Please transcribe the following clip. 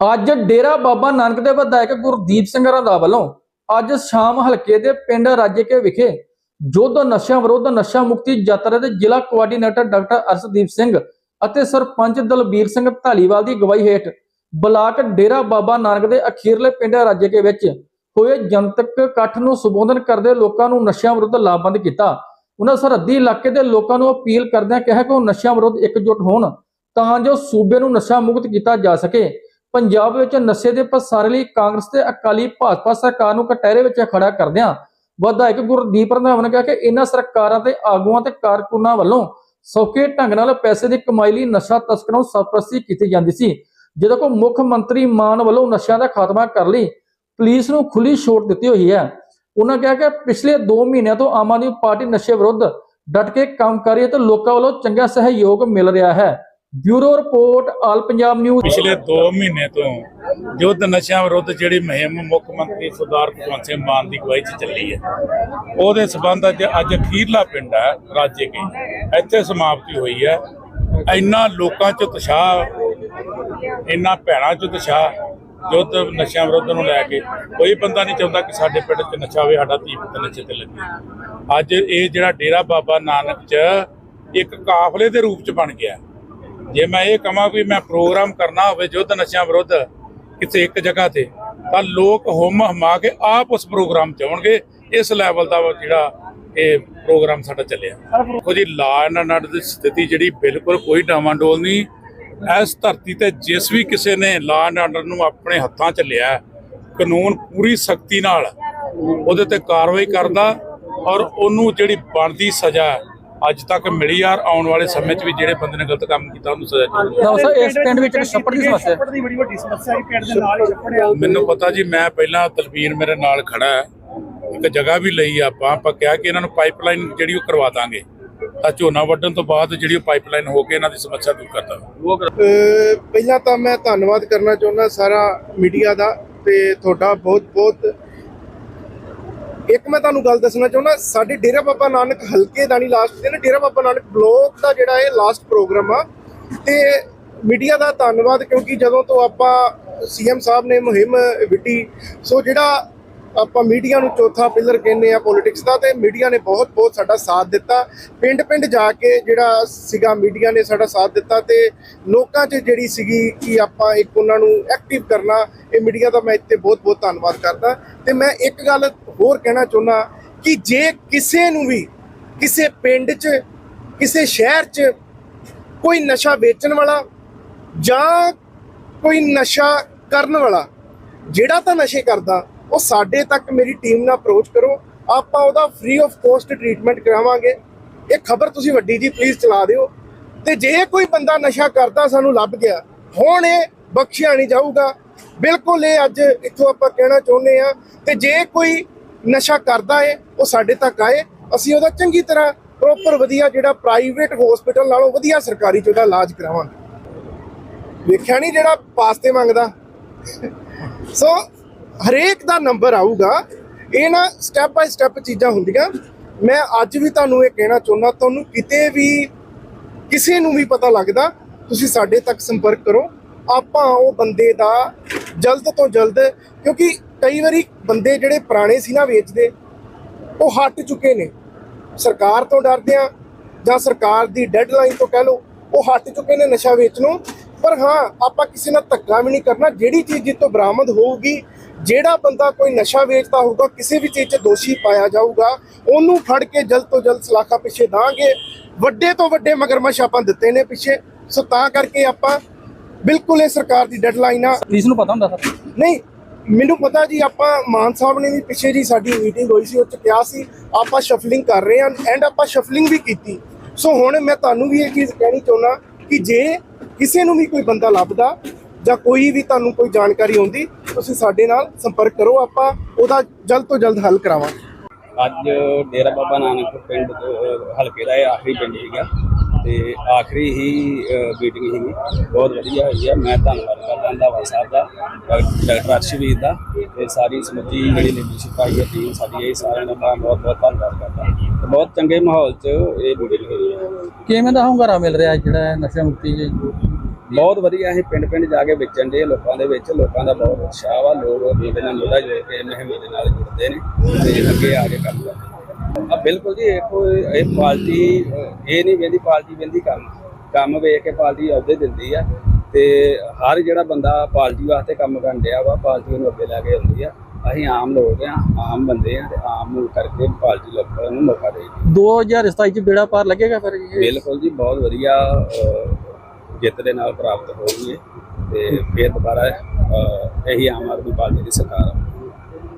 ਅੱਜ ਡੇਰਾ ਬਾਬਾ ਨਾਨਕ ਦੇ ਵਿਧਾਇਕ ਗੁਰਦੀਪ ਸਿੰਘ ਰੰਧਾਵਾ ਵੱਲੋਂ ਅੱਜ ਸ਼ਾਮ ਹਲਕੇ ਦੇ ਪਿੰਡ ਰਾਜੇਕੇ ਵਿਖੇ ਯੁੱਧ ਨਸ਼ਿਆਂ ਵਿਰੁੱਧ ਨਸ਼ਾ ਮੁਕਤੀ ਯਾਤਰਾ ਦੇ ਜ਼ਿਲ੍ਹਾ ਕੋਆਰਡੀਨੇਟਰ ਡਾਕਟਰ ਅਰਸ਼ਦੀਪ ਸਿੰਘ ਅਤੇ ਸਰਪੰਚ ਦਲਬੀਰ ਸਿੰਘ ਢਾਲੀਵਾਲ ਦੀ ਅਗਵਾਈ ਹੇਠ ਬਲਾਕ ਡੇਰਾ ਬਾਬਾ ਨਾਨਕ ਦੇ ਅਖੀਰਲੇ ਪਿੰਡ ਰਾਜੇਕੇ ਵਿੱਚ ਹੋਏ ਜਨਤਕ ਇਕੱਠ ਨੂੰ ਸੰਬੋਧਨ ਕਰਦੇ ਲੋਕਾਂ ਨੂੰ ਨਸ਼ਿਆਂ ਵਿਰੁੱਧ ਲਾਭਬੰਦ ਕੀਤਾ। ਉਹਨਾਂ ਸਰਹੱਦੀ ਇਲਾਕੇ ਦੇ ਲੋਕਾਂ ਨੂੰ ਅਪੀਲ ਕਰਦਿਆਂ ਕਿਹਾ ਕਿ ਉਹ ਨਸ਼ਿਆਂ ਵਿਰੁੱਧ ਇਕਜੁੱਟ ਹੋਣ ਤਾਂ ਜੋ ਸੂਬੇ ਨੂੰ ਨਸ਼ਾ ਮੁਕਤ ਕੀਤਾ ਜਾ ਸਕੇ। ਪੰਜਾਬ ਵਿੱਚ ਨਸ਼ੇ ਦੇ ਪਸਾਰੇ ਲਈ ਕਾਂਗਰਸ ਤੇ ਅਕਾਲੀ ਭਾਜਪਾ ਸਰਕਾਰ ਨੂੰ ਕਟਹਿਰੇ ਵਿੱਚ ਖੜਾ ਕਰਦਿਆਂ ਵਿਧਾਇਕ ਗੁਰਦੀਪ ਰੰਧਾਵਾ ਨੇ ਕਿਹਾ ਕਿ ਇਹਨਾਂ ਸਰਕਾਰਾਂ ਤੇ ਆਗੂਆਂ ਤੇ ਕਾਰਕੁਨਾਂ ਵੱਲੋਂ ਸੌਖੇ ਢੰਗ ਨਾਲ ਪੈਸੇ ਦੀ ਕਮਾਈ ਲਈ ਨਸ਼ਾ ਤਸਕਰਾਂ ਨੂੰ ਸਰਪ੍ਰਸਤੀ ਕੀਤੀ ਜਾਂਦੀ ਸੀ ਜਦੋਂ ਕੋ ਮੁੱਖ ਮੰਤਰੀ ਮਾਨ ਵੱਲੋਂ ਨਸ਼ਿਆਂ ਦਾ ਖਾਤਮਾ ਕਰਨ ਲਈ ਪੁਲਿਸ ਨੂੰ ਖੁੱਲੀ ਛੋਟ ਦਿੱਤੀ ਹੋਈ ਹੈ। ਉਹਨਾਂ ਕਿਹਾ ਕਿ ਪਿਛਲੇ 2 ਮਹੀਨਿਆਂ ਤੋਂ ਆਮ ਆਦਮੀ ਪਾਰਟੀ ਨਸ਼ੇ ਵਿਰੁੱਧ ਡਟ ਕੇ ਕੰਮ ਕਰ ਰਹੀ ਹੈ ਤੇ ਲੋਕਾਂ ਵੱਲੋਂ ਚੰਗਾ ਸਹਿਯੋਗ ਮਿਲ ਰਿਹਾ ਹੈ। Bureau report, all Punjab news. ਪਿਛਲੇ 2 ਮਹੀਨੇ ਤੋਂ ਯੁੱਧ ਨਸ਼ਿਆਂ ਵਿਰੁੱਧ ਜਿਹੜੀ ਮੁਹਿੰਮ ਮੁੱਖ ਮੰਤਰੀ ਸਰਦਾਰ ਭਗਵੰਤ ਸਿੰਘ ਮਾਨ ਦੀ ਅਗਵਾਈ 'ਚ ਚੱਲੀ ਹੈ, ਉਹਦੇ ਸਬੰਧ ਅੱਜ ਅੱਜ ਅਖੀਰਲਾ ਪਿੰਡ ਹੈ ਰਾਜੇ ਕੇ। ਇੱਥੇ ਸਮਾਪਤੀ ਹੋਈ ਹੈ। ਇੰਨਾ ਲੋਕਾਂ 'ਚ ਉਤਸ਼ਾਹ, ਇੰਨਾ ਭੈਣਾਂ 'ਚ ਉਤਸ਼ਾਹ ਯੁੱਧ ਨਸ਼ਿਆਂ ਵਿਰੁੱਧ ਨੂੰ ਲੈ ਕੇ। ਕੋਈ ਬੰਦਾ ਨਹੀਂ ਚਾਹੁੰਦਾ ਕਿ ਸਾਡੇ ਪਿੰਡ 'ਚ ਨਸ਼ਾ ਹੋਵੇ, ਸਾਡਾ ਧੀ ਪੁੱਤ ਨਸ਼ੇ ਤੇ ਲੱਗੇ। ਅੱਜ ਇਹ ਜਿਹੜਾ ਡੇਰਾ ਬਾਬਾ ਨਾਨਕ 'ਚ ਇੱਕ ਕਾਫਲੇ ਦੇ ਰੂਪ 'ਚ ਬਣ ਗਿਆ। ਜੇ ਮੈਂ ਇਹ ਕਹਾਂ ਵੀ ਮੈਂ ਪ੍ਰੋਗਰਾਮ ਕਰਨਾ ਹੋਵੇ ਯੁੱਧ ਨਸ਼ਿਆਂ ਵਿਰੁੱਧ ਕਿਸੇ ਇੱਕ ਜਗ੍ਹਾ ਤੇ, ਤਾਂ ਲੋਕ ਹੁਮ ਹਮਾ ਕੇ ਆਪ ਉਸ ਪ੍ਰੋਗਰਾਮ ਚ ਆਉਣਗੇ, ਇਸ ਲੈਵਲ ਦਾ ਜਿਹੜਾ ਇਹ ਪ੍ਰੋਗਰਾਮ ਸਾਡਾ ਚੱਲਿਆ। ਦੇਖੋ ਜੀ ਲਾ ਐਂਡ ਆਰਡਰ ਦੀ ਸਥਿਤੀ ਜਿਹੜੀ ਬਿਲਕੁਲ ਕੋਈ ਡਾਵਾਂਡੋਲ ਨਹੀਂ। ਇਸ ਧਰਤੀ ਤੇ ਜਿਸ ਵੀ ਕਿਸੇ ਨੇ ਲਾ ਐਂਡ ਆਰਡਰ ਨੂੰ ਆਪਣੇ ਹੱਥਾਂ 'ਚ ਲਿਆ, ਕਾਨੂੰਨ ਪੂਰੀ ਸਖਤੀ ਨਾਲ ਉਹਦੇ ਤੇ ਕਾਰਵਾਈ ਕਰਦਾ ਔਰ ਉਹਨੂੰ ਜਿਹੜੀ ਬਣਦੀ ਸਜ਼ਾ ਅੱਜ ਤੱਕ ਮਿਲੀ ਯਾਰ ਆਉਣ ਵਾਲੇ ਸਮੇਂ 'ਚ ਵੀ ਜਿਹੜੇ ਬੰਦੇ ਨੇ ਗਲਤ ਕੰਮ ਕੀਤਾ ਉਹਨੂੰ ਸਜ਼ਾ ਜ਼ਰੂਰ ਨਾ ਸਰ ਇਸ ਪਿੰਡ ਵਿੱਚ ਇੱਕ ਛੱਪੜ ਦੀ ਸਮੱਸਿਆ ਹੈ? ਛੱਪੜ ਦੀ ਬੜੀ ਵੱਡੀ ਸਮੱਸਿਆ ਹੈ ਪਿੰਡ ਦੇ ਨਾਲ ਹੀ ਛੱਪੜ ਆ। ਮੈਨੂੰ ਪਤਾ ਜੀ ਮੈਂ ਪਹਿਲਾਂ ਤਲਵੀਰ ਮੇਰੇ ਨਾਲ ਖੜਾ ਹੈ। ਇੱਕ ਜਗ੍ਹਾ ਵੀ ਲਈ ਆਪਾਂ ਆਪਾਂ ਕਿਹਾ ਕਿ ਇਹਨਾਂ ਨੂੰ ਪਾਈਪਲਾਈਨ ਜਿਹੜੀ ਉਹ ਕਰਵਾ ਦਾਂਗੇ। ਤਾਂ ਝੋਨਾ ਵੱਢਣ ਤੋਂ ਬਾਅਦ ਜਿਹੜੀ ਉਹ ਪਾਈਪਲਾਈਨ ਹੋ ਕੇ ਇਹਨਾਂ ਦੀ ਸਮੱਸਿਆ ਦੂਰ ਕਰ ਦਾਂਗੇ। ਅਹ ਪਹਿਲਾਂ ਤਾਂ ਮੈਂ ਧੰਨਵਾਦ ਕਰਨਾ ਚਾਹੁੰਦਾ ਸਾਰਾ ਮੀਡੀਆ ਦਾ ਤੇ ਤੁਹਾਡਾ ਬਹੁਤ ਬਹੁਤ ਇੱਕ ਮੈਂ ਤੁਹਾਨੂੰ ਗੱਲ ਦੱਸਣਾ ਚਾਹੁੰਦਾ, ਸਾਡੇ ਡੇਰਾ ਬਾਬਾ ਨਾਨਕ ਹਲਕੇ ਦਾ ਨਹੀਂ ਲਾਸਟ ਦਿਨ, ਡੇਰਾ ਬਾਬਾ ਨਾਨਕ ਬਲੋਕ ਦਾ ਜਿਹੜਾ ਇਹ ਲਾਸਟ ਪ੍ਰੋਗਰਾਮ ਆ, ਤੇ ਮੀਡੀਆ ਦਾ ਧੰਨਵਾਦ ਕਿਉਂਕਿ ਜਦੋਂ ਤੋਂ ਆਪਾਂ ਸੀਐਮ ਸਾਹਿਬ ਨੇ ਮੁਹਿੰਮ ਵਿੱਢੀ, ਸੋ ਜਿਹੜਾ ਆਪਾਂ ਮੀਡੀਆ ਨੂੰ ਚੌਥਾ ਪਿਲਰ ਕਹਿੰਦੇ ਆ ਪੋਲਿਟਿਕਸ ਦਾ ਤੇ ਮੀਡੀਆ ਨੇ ਬਹੁਤ ਬਹੁਤ ਸਾਡਾ ਸਾਥ ਦਿੱਤਾ। ਪਿੰਡ ਪਿੰਡ ਜਾ ਕੇ ਜਿਹੜਾ ਸੀਗਾ ਮੀਡੀਆ ਨੇ ਸਾਡਾ ਸਾਥ ਦਿੱਤਾ ਤੇ ਲੋਕਾਂ 'ਚ ਜਿਹੜੀ ਸੀਗੀ ਕਿ ਆਪਾਂ ਇੱਕ ਉਹਨਾਂ ਨੂੰ ਐਕਟਿਵ ਕਰਨਾ, ਇਹ ਮੀਡੀਆ ਦਾ ਮੈਂ ਇੱਥੇ ਬਹੁਤ ਬਹੁਤ ਧੰਨਵਾਦ ਕਰਦਾ। ਤੇ ਮੈਂ ਇੱਕ ਗੱਲ ਹੋਰ ਕਹਿਣਾ ਚਾਹੁੰਦਾ ਕਿ ਜੇ ਕਿਸੇ ਨੂੰ ਵੀ ਕਿਸੇ ਪਿੰਡ 'ਚ, ਕਿਸੇ ਸ਼ਹਿਰ 'ਚ ਕੋਈ ਨਸ਼ਾ ਵੇਚਣ ਵਾਲਾ ਜਾਂ ਕੋਈ ਨਸ਼ਾ ਕਰਨ ਵਾਲਾ, ਜਿਹੜਾ ਤਾਂ ਨਸ਼ੇ ਕਰਦਾ ਉਹ ਸਾਡੇ ਤੱਕ ਮੇਰੀ ਟੀਮ ਨਾਲ ਅਪਰੋਚ ਕਰੋ। ਆਪਾਂ ਉਹਦਾ ਫ੍ਰੀ ਆਫ ਕੋਸਟ ਟ੍ਰੀਟਮੈਂਟ ਕਰਾਵਾਂਗੇ। ਇਹ ਖਬਰ ਤੁਸੀਂ ਵੱਡੀ ਜੀ ਪਲੀਜ਼ ਚਲਾ ਦਿਓ। ਤੇ ਜੇ ਕੋਈ ਬੰਦਾ ਨਸ਼ਾ ਕਰਦਾ, ਸਾਨੂੰ ਲੱਭ ਗਿਆ, ਹੁਣ ਇਹ ਬਖਸ਼ਿਆ ਨਹੀਂ ਜਾਊਗਾ। ਬਿਲਕੁਲ ਇਹ ਅੱਜ ਇੱਥੋਂ ਆਪਾਂ ਕਹਿਣਾ ਚਾਹੁੰਦੇ ਆ ਤੇ ਜੇ ਕੋਈ ਨਸ਼ਾ ਕਰਦਾ ਏ, ਉਹ ਸਾਡੇ ਤੱਕ ਆਏ, ਅਸੀਂ ਉਹਦਾ ਚੰਗੀ ਤਰ੍ਹਾਂ ਪ੍ਰੋਪਰ ਵਧੀਆ ਜਿਹੜਾ ਪ੍ਰਾਈਵੇਟ ਹਸਪੀਟਲ ਨਾਲੋਂ ਵਧੀਆ ਸਰਕਾਰੀ ਚ ਉਹਦਾ ਇਲਾਜ ਕਰਾਵਾਂਗੇ। ਵੇਖਿਆ ਨਹੀਂ ਜਿਹੜਾ ਪਾਸਤੇ ਮੰਗਦਾ। ਸੋ ਹਰੇਕ ਦਾ ਨੰਬਰ ਆਊਗਾ। ਇਹ ਨਾ ਸਟੈਪ ਬਾਈ ਸਟੈਪ ਚੀਜ਼ਾਂ ਹੁੰਦੀਆਂ। ਮੈਂ ਅੱਜ ਵੀ ਤੁਹਾਨੂੰ ਇਹ ਕਹਿਣਾ ਚਾਹੁੰਦਾ, ਤੁਹਾਨੂੰ ਕਿਤੇ ਵੀ, ਕਿਸੇ ਨੂੰ ਵੀ ਪਤਾ ਲੱਗਦਾ, ਤੁਸੀਂ ਸਾਡੇ ਤੱਕ ਸੰਪਰਕ ਕਰੋ। ਆਪਾਂ ਉਹ ਬੰਦੇ ਦਾ ਜਲਦ ਤੋਂ ਜਲਦ, ਕਿਉਂਕਿ ਕਈ ਵਾਰੀ ਬੰਦੇ ਜਿਹੜੇ ਪੁਰਾਣੇ ਸੀ ਨਾ ਵੇਚਦੇ, ਉਹ ਹਟ ਚੁੱਕੇ ਨੇ। ਸਰਕਾਰ ਤੋਂ ਡਰਦੇ ਆ, ਜਾਂ ਸਰਕਾਰ ਦੀ ਡੈਡਲਾਈਨ ਤੋਂ ਕਹਿ ਲਓ, ਉਹ ਹਟ ਚੁੱਕੇ ਨੇ ਨਸ਼ਾ ਵੇਚਣੋਂ। ਪਰ ਹਾਂ, ਆਪਾਂ ਕਿਸੇ ਨਾਲ ਧੱਕਾ ਵੀ ਨਹੀਂ ਕਰਨਾ। ਜਿਹੜੀ ਚੀਜ਼ ਜਿੱਤੋਂ ਬਰਾਮਦ ਹੋਊਗੀ ਜਿਹੜਾ ਬੰਦਾ ਕੋਈ ਨਸ਼ਾ ਵੇਚਦਾ ਹੋਊਗਾ ਕਿਸੇ ਵੀ ਚੀਜ਼ 'ਚ ਦੋਸ਼ੀ ਪਾਇਆ ਜਾਊਗਾ ਉਹਨੂੰ ਫੜ ਕੇ ਜਲਦ ਤੋਂ ਜਲਦ ਸਲਾਖਾ ਪਿੱਛੇ ਦਾਂਗੇ। ਵੱਡੇ ਤੋਂ ਵੱਡੇ ਮਗਰਮੱਛ ਆਪਾਂ ਦਿੱਤੇ ਨੇ ਪਿੱਛੇ। ਸੋ ਤਾਂ ਕਰਕੇ ਆਪਾਂ ਬਿਲਕੁਲ ਇਹ ਸਰਕਾਰ ਦੀ ਡੈਡਲਾਈਨ ਆ। ਪੁਲਿਸ ਨੂੰ ਪਤਾ ਹੁੰਦਾ ਸਰ? ਨਹੀਂ ਮੈਨੂੰ ਪਤਾ ਜੀ ਆਪਾਂ ਮਾਨ ਸਾਹਿਬ ਨੇ ਵੀ ਪਿੱਛੇ ਜੀ ਸਾਡੀ ਮੀਟਿੰਗ ਹੋਈ ਸੀ ਉਹ ਚ ਕਿਹਾ ਸੀ ਆਪਾਂ ਸ਼ਫਲਿੰਗ ਕਰ ਰਹੇ ਹਾਂ ਐਂਡ ਆਪਾਂ ਸ਼ਫਲਿੰਗ ਵੀ ਕੀਤੀ। ਸੋ ਹੁਣ ਮੈਂ ਤੁਹਾਨੂੰ ਵੀ ਇਹ ਚੀਜ਼ ਕਹਿਣੀ ਚਾਹੁੰਦਾ ਕਿ ਜੇ ਕਿਸੇ ਨੂੰ ਵੀ ਕੋਈ ਬੰਦਾ ਲੱਭਦਾ ਜਾਂ ਕੋਈ ਵੀ ਤੁਹਾਨੂੰ ਕੋਈ ਜਾਣਕਾਰੀ ਆਉਂਦੀ ਤੁਸੀਂ ਸਾਡੇ ਨਾਲ ਸੰਪਰਕ ਕਰੋ ਆਪਾਂ ਉਹਦਾ ਜਲਦ ਤੋਂ ਜਲਦ ਹੱਲ ਕਰਾਵਾਂਗੇ। ਅੱਜ ਡੇਰਾ ਬਾਬਾ ਨਾਨਕ ਪਿੰਡ ਹਲਕੇ ਦਾ ਇਹ ਆਖਰੀ ਪਿੰਡ ਸੀਗਾ ਤੇ ਆਖਰੀ ਹੀ ਮੀਟਿੰਗ ਸੀਗੀ। ਬਹੁਤ ਵਧੀਆ ਹੋਈ ਹੈ ਮੈਂ ਧੰਨਵਾਦ ਕਰਦਾ ਰੰਧਾਵਾ ਸਾਹਿਬ ਦਾ ਡਾਕ- ਡਾਕਟਰ ਅਰਸ਼ਵੀਰ ਦਾ ਤੇ ਸਾਰੀ ਸਮੁੱਚੀ ਜਿਹੜੀ ਲੀਡਰਸ਼ਿਪ ਆਈ ਹੈ ਟੀਮ ਸਾਡੀ ਇਹ ਸਾਰਿਆਂ ਦਾ ਮੈਂ ਬਹੁਤ ਬਹੁਤ ਧੰਨਵਾਦ ਕਰਦਾ। ਤੇ ਬਹੁਤ ਚੰਗੇ ਮਾਹੌਲ 'ਚ ਇਹ ਮੀਟਿੰਗ ਹੋਈ ਹੈ ਕਿਵੇਂ ਦਾ ਹੁੰਗਾਰਾ ਮਿਲ ਰਿਹਾ ਜਿਹੜਾ ਨਸ਼ਾ ਮੁਕਤੀ ਜੀ ਬਹੁਤ ਵਧੀਆ ਅਸੀਂ ਪਿੰਡ ਪਿੰਡ ਜਾ ਕੇ ਵੇਚਣ ਦੇ ਲੋਕਾਂ ਦੇ ਵਿੱਚ ਲੋਕਾਂ ਦਾ ਬਹੁਤ ਉਤਸ਼ਾਹ ਵਾ ਲੋਕ ਮੋਢੇ ਨਾਲ ਮੋਢਾ ਜੋੜ ਕੇ ਮੁਹਿੰਮ ਦੇ ਨਾਲ ਜੁੜਦੇ ਨੇ ਤੇ ਅੱਗੇ ਆ ਕੇ ਕੰਮ ਕਰਦੇ ਆ ਬਿਲਕੁਲ ਜੀ ਦੇਖੋ ਇਹ ਪਾਰਟੀ ਇਹ ਨਹੀਂ ਵੇਂਦੀ ਪਾਰਟੀ ਵੇਂਦੀ ਕੰਮ ਕੰਮ ਵੇਖ ਕੇ ਪਾਰਟੀ ਅਹੁਦੇ ਦਿੰਦੀ ਆ ਤੇ ਹਰ ਜਿਹੜਾ ਬੰਦਾ ਪਾਰਟੀ ਵਾਸਤੇ ਕੰਮ ਕਰਨ ਡਿਆ ਵਾ ਪਾਰਟੀ ਨੂੰ ਅੱਗੇ ਲੈ ਕੇ ਆਉਂਦੀ ਆ। ਅਸੀਂ ਆਮ ਲੋਕ ਆ ਆਮ ਬੰਦੇ ਆ ਤੇ ਆਮ ਨੂੰ ਕਰਕੇ ਪਾਰਟੀ ਲੋਕਾਂ ਨੂੰ ਮੌਕਾ ਦੇਗੀ 2027 ਚ ਬੇੜਾ ਪਾਰ ਲੱਗੇਗਾ ਫਿਰ ਇਹ? ਬਿਲਕੁਲ ਜੀ ਬਹੁਤ ਵਧੀਆ ਜਿੱਤ ਦੇ ਨਾਲ ਪ੍ਰਾਪਤ ਹੋਈ ਹੈ ਤੇ ਫਿਰ ਦੁਬਾਰਾ ਇਹੀ ਆਮ ਆਦਮੀ ਪਾਰਟੀ ਦੀ ਸਰਕਾਰ